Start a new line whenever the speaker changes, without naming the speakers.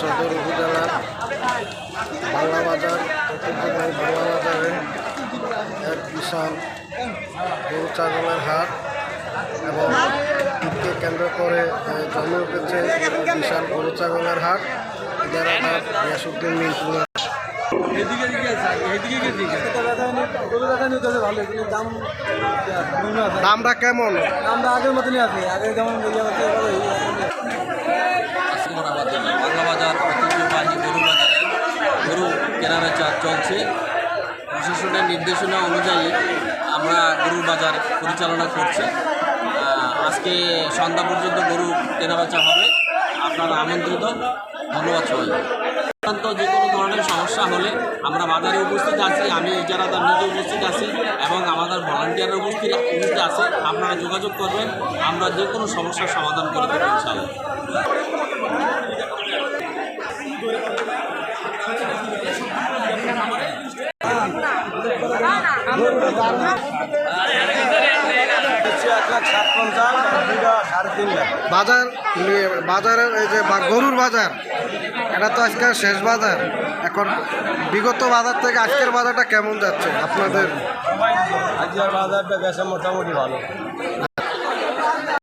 সদর উপজেলার বাংলা বাজার ঐতিহ্যবাহী বাংলা বাজারে এক বিশাল গরু ছাগলের হাট এবং ঈদকে কেন্দ্র করে জমে উঠেছে বিশাল গরু ছাগলের হাট যারা ইয়াসুদ্দিন মিন্টু
এদিকে দিকে এদিকে গরু দেখা নিতে ভালো কিন্তু দাম বিভিন্ন
দামটা কেমন?
দামটা আগের মতনই আছে আগে যেমন
বাংলা বাজার ঐতিহ্যবাহী গরু বাজারে গরু কেনাবেচা চলছে। প্রশাসনের নির্দেশনা অনুযায়ী আমরা গরুর বাজার পরিচালনা করছি। আজকে সন্ধ্যা পর্যন্ত গরু কেনাবেচা হবে। আপনারা আমন্ত্রিত। ধন্যবাদ সবাই যে কোনো ধরনের সমস্যা হলে আমরা বাজারে উপস্থিত আছি আমি ইজারাদার নিজে উপস্থিত আছি এবং আমাদের ভলান্টিয়াররা উপস্থিত উপস্থিত আছে আপনারা যোগাযোগ করবেন আমরা যে কোনো সমস্যার সমাধান করে দেবো ইনশাআল্লাহ
বাজার বাজারের এই যে গরুর বাজার, এটা তো আজকে শেষ বাজার। এখন বিগত বাজার থেকে আজকের বাজারটা কেমন যাচ্ছে? আপনাদের
আজকের বাজারটা গেছে মোটামুটি ভালো।